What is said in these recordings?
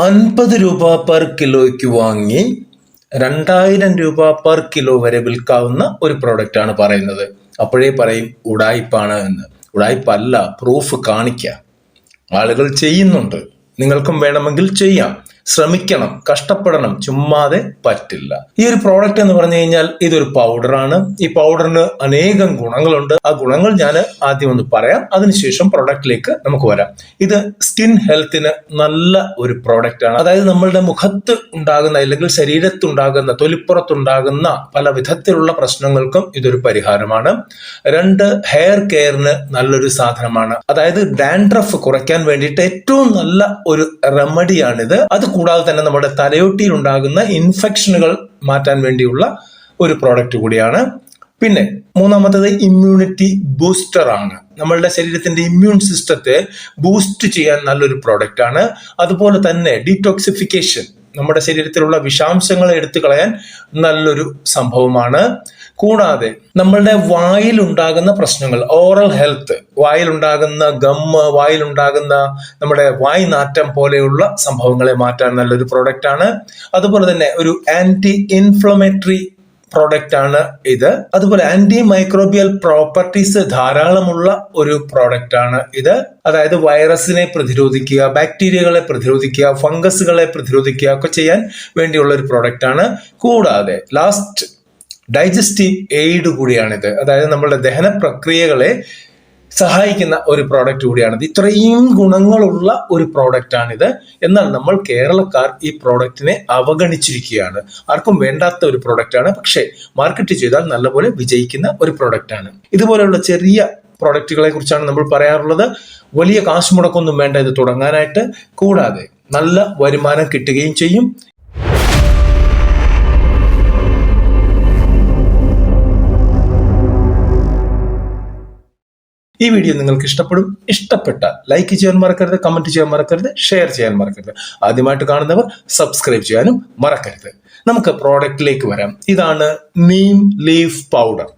അൻപത് രൂപ പെർ കിലോയ്ക്ക് വാങ്ങി രണ്ടായിരം രൂപ പെർ കിലോ വരെ വിൽക്കാവുന്ന ഒരു പ്രോഡക്റ്റ് ആണ് പറയുന്നത്. അപ്പോഴേ പറയും ഉടായ്പാണ് എന്ന്. ഉടായ്പല്ല പ്രൂഫ് കാണിക്കുക ആളുകൾ ചെയ്യുന്നുണ്ട്. നിങ്ങൾക്കും വേണമെങ്കിൽ ചെയ്യാം. ശ്രമിക്കണം കഷ്ടപ്പെടണം ചുമ്മാതെ പറ്റില്ല. ഈ ഒരു പ്രോഡക്റ്റ് എന്ന് പറഞ്ഞു കഴിഞ്ഞാൽ ഇതൊരു പൗഡറാണ് ഈ പൗഡറിന് അനേകം ഗുണങ്ങളുണ്ട്. ആ ഗുണങ്ങൾ ഞാൻ ആദ്യം ഒന്ന് പറയാം. അതിനുശേഷം പ്രോഡക്റ്റിലേക്ക് നമുക്ക് വരാം. ഇത് സ്കിൻ ഹെൽത്തിന് നല്ല ഒരു പ്രോഡക്റ്റ് ആണ്. അതായത് നമ്മളുടെ മുഖത്ത് ഉണ്ടാകുന്ന അല്ലെങ്കിൽ ശരീരത്തുണ്ടാകുന്ന തൊലിപ്പുറത്തുണ്ടാകുന്ന പല വിധത്തിലുള്ള പ്രശ്നങ്ങൾക്കും ഇതൊരു പരിഹാരമാണ്. രണ്ട് ഹെയർ കെയറിന് നല്ലൊരു സാധനമാണ്. അതായത് ഡാൻഡ്രഫ് കുറയ്ക്കാൻ വേണ്ടിയിട്ട് ഏറ്റവും നല്ല ഒരു റെമഡിയാണിത് അത് കൂടാതെ തന്നെ നമ്മുടെ തലയൊട്ടിയിൽ ഉണ്ടാകുന്ന ഇൻഫെക്ഷനുകൾ മാറ്റാൻ വേണ്ടിയുള്ള ഒരു പ്രോഡക്റ്റ് കൂടിയാണ്. പിന്നെ മൂന്നാമത്തത് ഇമ്മ്യൂണിറ്റി ബൂസ്റ്റർ ആണ്. നമ്മളുടെ ശരീരത്തിന്റെ ഇമ്മ്യൂൺ സിസ്റ്റത്തെ ബൂസ്റ്റ് ചെയ്യാൻ നല്ലൊരു പ്രോഡക്റ്റ് ആണ്. അതുപോലെ തന്നെ ഡീടോക്സിഫിക്കേഷൻ നമ്മുടെ ശരീരത്തിലുള്ള വിഷാംശങ്ങളെ എടുത്തു കളയാൻ നല്ലൊരു സംഭവമാണ്. കൂടാതെ നമ്മളുടെ വായിൽ ഉണ്ടാകുന്ന പ്രശ്നങ്ങൾ ഓറൽ ഹെൽത്ത് വായിലുണ്ടാകുന്ന ഗമ്മ് വായിലുണ്ടാകുന്ന നമ്മുടെ വായ് നാറ്റം പോലെയുള്ള സംഭവങ്ങളെ മാറ്റാൻ നല്ലൊരു പ്രോഡക്റ്റ് ആണ്. അതുപോലെ തന്നെ ഒരു ആന്റി ഇൻഫ്ലമേറ്ററി പ്രോഡക്റ്റ് ആണ് ഇത്. അതുപോലെ ആന്റി മൈക്രോബിയൽ പ്രോപ്പർട്ടീസ് ധാരാളമുള്ള ഒരു പ്രോഡക്റ്റ് ആണ് ഇത്. അതായത് വൈറസിനെ പ്രതിരോധിക്കുക ബാക്ടീരിയകളെ പ്രതിരോധിക്കുക ഫംഗസുകളെ പ്രതിരോധിക്കുക ഒക്കെ ചെയ്യാൻ വേണ്ടിയുള്ള ഒരു പ്രോഡക്റ്റ് ആണ്. കൂടാതെ ലാസ്റ്റ് ഡൈജസ്റ്റീവ് എയ്ഡ് കൂടിയാണിത്. അതായത് നമ്മളുടെ ദഹന പ്രക്രിയകളെ സഹായിക്കുന്ന ഒരു പ്രോഡക്റ്റ് കൂടിയാണിത്. ഇത്രയും ഗുണങ്ങളുള്ള ഒരു പ്രോഡക്റ്റ് ആണിത്. എന്നാൽ നമ്മൾ കേരളക്കാർ ഈ പ്രോഡക്റ്റിനെ അവഗണിച്ചിരിക്കുകയാണ്. ആർക്കും വേണ്ടാത്ത ഒരു പ്രോഡക്റ്റ് ആണ്. പക്ഷേ മാർക്കറ്റ് ചെയ്താൽ നല്ലപോലെ വിജയിക്കുന്ന ഒരു പ്രോഡക്റ്റ് ആണ്. ഇതുപോലെയുള്ള ചെറിയ പ്രോഡക്റ്റുകളെ കുറിച്ചാണ് നമ്മൾ പറയാറുള്ളത്. വലിയ കാശ് മുടക്കൊന്നും വേണ്ട ഇത് തുടങ്ങാനായിട്ട്. കൂടാതെ നല്ല വരുമാനം കിട്ടുകയും ചെയ്യും. ഈ വീഡിയോ നിങ്ങൾക്ക് ഇഷ്ടപ്പെടും ഇഷ്ടപ്പെട്ട ലൈക്ക് ചെയ്യാൻ മറക്കരുത് കമന്റ് ചെയ്യാൻ മറക്കരുത് ഷെയർ ചെയ്യാൻ മറക്കരുത്. ആദ്യമായിട്ട് കാണുന്നവർ സബ്സ്ക്രൈബ് ചെയ്യാനും മറക്കരുത്. നമുക്ക് പ്രോഡക്റ്റിലേക്ക് വരാം. ഇതാണ് നീം ലീഫ് പൗഡർ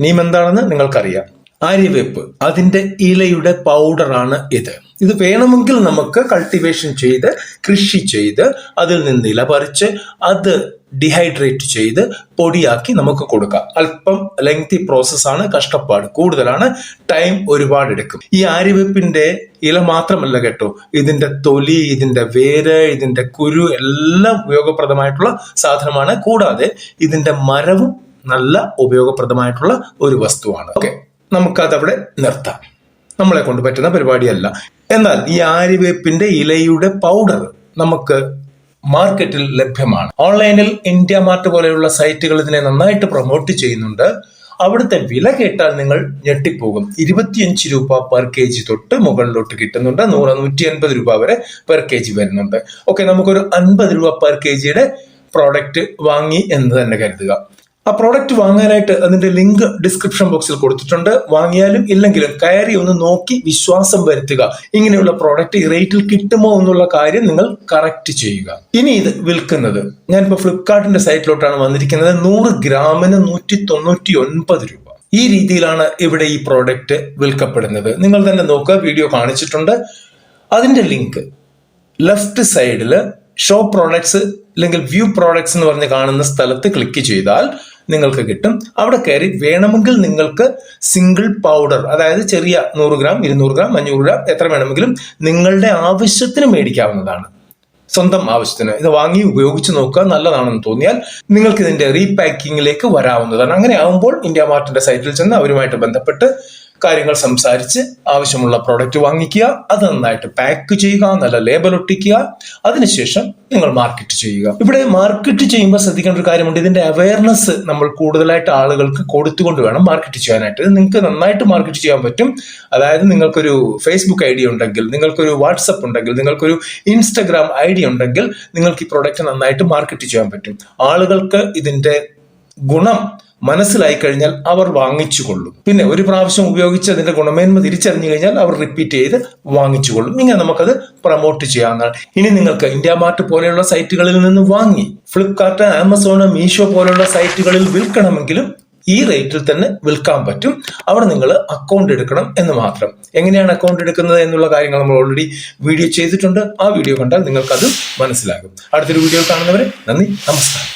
നീം എന്താണെന്ന് നിങ്ങൾക്കറിയാം. ആര്യവേപ്പ് അതിന്റെ ഇലയുടെ പൗഡറാണ് ഇത്. ഇത് വേണമെങ്കിൽ നമുക്ക് കൾട്ടിവേഷൻ ചെയ്ത് കൃഷി ചെയ്ത് അതിൽ നിന്ന് ഇല പറിച്ച് അത് ഡിഹൈഡ്രേറ്റ് ചെയ്ത് പൊടിയാക്കി നമുക്ക് കൊടുക്കാം. അല്പം ലെങ്തി പ്രോസസ്സാണ് കഷ്ടപ്പാട് കൂടുതലാണ് ടൈം ഒരുപാട് എടുക്കും. ഈ ആര്യവേപ്പിന്റെ ഇല മാത്രമല്ല കേട്ടോ ഇതിന്റെ തൊലി ഇതിന്റെ വേര് ഇതിന്റെ കുരു എല്ലാം ഉപയോഗപ്രദമായിട്ടുള്ള സാധനമാണ്. കൂടാതെ ഇതിന്റെ മരവും നല്ല ഉപയോഗപ്രദമായിട്ടുള്ള ഒരു വസ്തുവാണ്. ഓക്കെ നമുക്കതവിടെ നിർത്താം. നമ്മളെ കൊണ്ട് പറ്റുന്ന പരിപാടിയല്ല. എന്നാൽ ഈ ആര്യവേപ്പിന്റെ ഇലയുടെ പൗഡർ നമുക്ക് മാർക്കറ്റിൽ ലഭ്യമാണ്. ഓൺലൈനിൽ ഇന്ത്യ മാർട്ട് പോലെയുള്ള സൈറ്റുകൾ ഇതിനെ നന്നായിട്ട് പ്രൊമോട്ട് ചെയ്യുന്നുണ്ട്. അവിടുത്തെ വില കേട്ടാൽ നിങ്ങൾ ഞെട്ടിപ്പോകും. ഇരുപത്തിയഞ്ച് രൂപ പെർ കെ ജി തൊട്ട് മുകളിലോട്ട് കിട്ടുന്നുണ്ട്. നൂറ് നൂറ്റി അൻപത് രൂപ വരെ പെർ കെ ജി വരുന്നുണ്ട്. ഓക്കെ നമുക്കൊരു അൻപത് രൂപ പെർ കെ ജിയുടെ പ്രോഡക്റ്റ് വാങ്ങി എന്ന് തന്നെ കരുതുക. ആ പ്രോഡക്റ്റ് വാങ്ങാനായിട്ട് അതിന്റെ ലിങ്ക് ഡിസ്ക്രിപ്ഷൻ ബോക്സിൽ കൊടുത്തിട്ടുണ്ട്. വാങ്ങിയാലും ഇല്ലെങ്കിലും കയറി ഒന്ന് നോക്കി വിശ്വാസം വരുത്തുക. ഇങ്ങനെയുള്ള പ്രോഡക്റ്റ് ഈ റേറ്റിൽ കിട്ടുമോ എന്നുള്ള കാര്യം നിങ്ങൾ കറക്റ്റ് ചെയ്യുക. ഇനി ഇത് വിൽക്കുന്നത്. ഞാനിപ്പോ ഫ്ലിപ്കാർട്ടിന്റെ സൈറ്റിലോട്ടാണ് വന്നിരിക്കുന്നത്. നൂറ് ഗ്രാമിന് നൂറ്റി തൊണ്ണൂറ്റി ഒൻപത് രൂപ. ഈ രീതിയിലാണ് ഇവിടെ ഈ പ്രോഡക്റ്റ് വിൽക്കപ്പെടുന്നത്. നിങ്ങൾ തന്നെ നോക്കുക. വീഡിയോ കാണിച്ചിട്ടുണ്ട്. അതിന്റെ ലിങ്ക് ലെഫ്റ്റ് സൈഡിൽ ഷോ പ്രോഡക്ട്സ് അല്ലെങ്കിൽ വ്യൂ പ്രോഡക്ട്സ് എന്ന് പറഞ്ഞ് കാണുന്ന സ്ഥലത്ത് ക്ലിക്ക് ചെയ്താൽ നിങ്ങൾക്ക് കിട്ടും. അവിടെ കയറി വേണമെങ്കിൽ നിങ്ങൾക്ക് സിംഗിൾ പൗഡർ അതായത് ചെറിയ നൂറ് ഗ്രാം ഇരുന്നൂറ് ഗ്രാം അഞ്ഞൂറ് ഗ്രാം എത്ര വേണമെങ്കിലും നിങ്ങളുടെ ആവശ്യത്തിന് മേടിക്കാവുന്നതാണ്. സ്വന്തം ആവശ്യത്തിന്. ഇത് വാങ്ങി ഉപയോഗിച്ച് നോക്കുക നല്ലതാണെന്ന് തോന്നിയാൽ നിങ്ങൾക്ക് ഇതിന്റെ റീപാക്കിങ്ങിലേക്ക് വരാവുന്നതാണ്. അങ്ങനെ ആകുമ്പോൾ ഇന്ത്യ മാർട്ടിന്റെ സൈറ്റിൽ ചെന്ന് അവരുമായിട്ട് ബന്ധപ്പെട്ട് കാര്യങ്ങൾ സംസാരിച്ച് ആവശ്യമുള്ള പ്രോഡക്റ്റ് വാങ്ങിക്കുക അത് നന്നായിട്ട് പാക്ക് ചെയ്യുക നല്ല ലേബൽ ഒട്ടിക്കുക അതിനുശേഷം നിങ്ങൾ മാർക്കറ്റ് ചെയ്യുക. ഇവിടെ മാർക്കറ്റ് ചെയ്യുമ്പോൾ ശ്രദ്ധിക്കേണ്ട ഒരു കാര്യമുണ്ട്. ഇതിന്റെ അവയർനെസ് നമ്മൾ കൂടുതലായിട്ട് ആളുകൾക്ക് കൊടുത്തുകൊണ്ട് വേണം മാർക്കറ്റ് ചെയ്യാനായിട്ട്. നിങ്ങൾക്ക് നന്നായിട്ട് മാർക്കറ്റ് ചെയ്യാൻ പറ്റും. അതായത് നിങ്ങൾക്കൊരു ഫേസ്ബുക്ക് ഐ ഡി ഉണ്ടെങ്കിൽ നിങ്ങൾക്കൊരു വാട്സപ്പ് ഉണ്ടെങ്കിൽ നിങ്ങൾക്കൊരു ഇൻസ്റ്റഗ്രാം ഐ ഡി ഉണ്ടെങ്കിൽ നിങ്ങൾക്ക് ഈ പ്രോഡക്റ്റ് നന്നായിട്ട് മാർക്കറ്റ് ചെയ്യാൻ പറ്റും. ആളുകൾക്ക് ഇതിന്റെ ഗുണം മനസ്സിലായി കഴിഞ്ഞാൽ അവർ വാങ്ങിച്ചു കൊള്ളും പിന്നെ ഒരു പ്രാവശ്യം ഉപയോഗിച്ച് അതിന്റെ ഗുണമേന്മ തിരിച്ചറിഞ്ഞു കഴിഞ്ഞാൽ അവർ റിപ്പീറ്റ് ചെയ്ത് വാങ്ങിച്ചു കൊള്ളും ഇങ്ങനെ നമുക്കത് പ്രൊമോട്ട് ചെയ്യാവുന്നതാണ്. ഇനി നിങ്ങൾക്ക് ഇന്ത്യ മാർട്ട് പോലെയുള്ള സൈറ്റുകളിൽ നിന്ന് വാങ്ങി ഫ്ലിപ്കാർട്ട് ആമസോൺ മീഷോ പോലെയുള്ള സൈറ്റുകളിൽ വിൽക്കണമെങ്കിലും ഈ റേറ്റിൽ തന്നെ വിൽക്കാൻ പറ്റും. അവിടെ നിങ്ങൾ അക്കൗണ്ട് എടുക്കണം എന്ന് മാത്രം. എങ്ങനെയാണ് അക്കൗണ്ട് എടുക്കുന്നത് എന്നുള്ള കാര്യങ്ങൾ നമ്മൾ ഓൾറെഡി വീഡിയോ ചെയ്തിട്ടുണ്ട്. ആ വീഡിയോ കണ്ടാൽ നിങ്ങൾക്കത് മനസ്സിലാകും. അടുത്തൊരു വീഡിയോ കാണുന്നവരെ നന്ദി നമസ്കാരം.